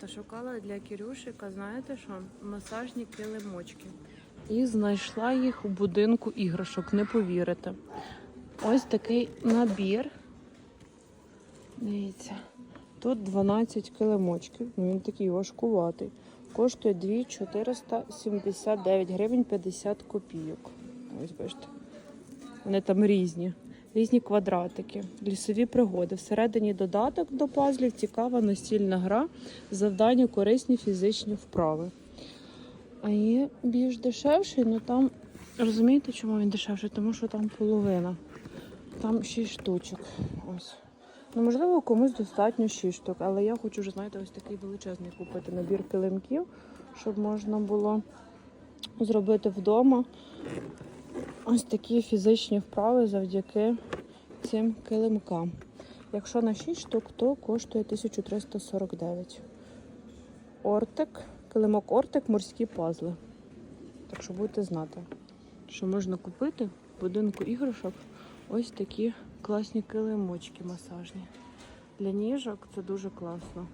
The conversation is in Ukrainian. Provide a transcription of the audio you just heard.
Та шукала для Кирюшика, знаєте що? Масажні килимочки. І знайшла їх у будинку іграшок, не повірите. Ось такий набір. Дивіться. Тут 12 килимочків. Ну, він такий важкуватий. Коштує 2 479 гривень 50 копійок. Ось бачите. Вони там різні. Різні квадратики, лісові пригоди. Всередині додаток до пазлів, цікава настільна гра, завдання корисні фізичні вправи. А є більш дешевший, але там розумієте, чому він дешевший? Тому що там половина. Там 6 штучок. Ось. Ну, можливо, комусь достатньо 6 штук, але я хочу вже, знаєте, ось такий величезний купити набір килимків, щоб можна було зробити вдома ось такі фізичні вправи завдяки цим килимкам. Якщо на 6 штук, то коштує 1349. Ортик, килимок Ортик, морські пазли. Так що будете знати, що можна купити в будинку іграшок ось такі класні килимочки масажні. Для ніжок це дуже класно.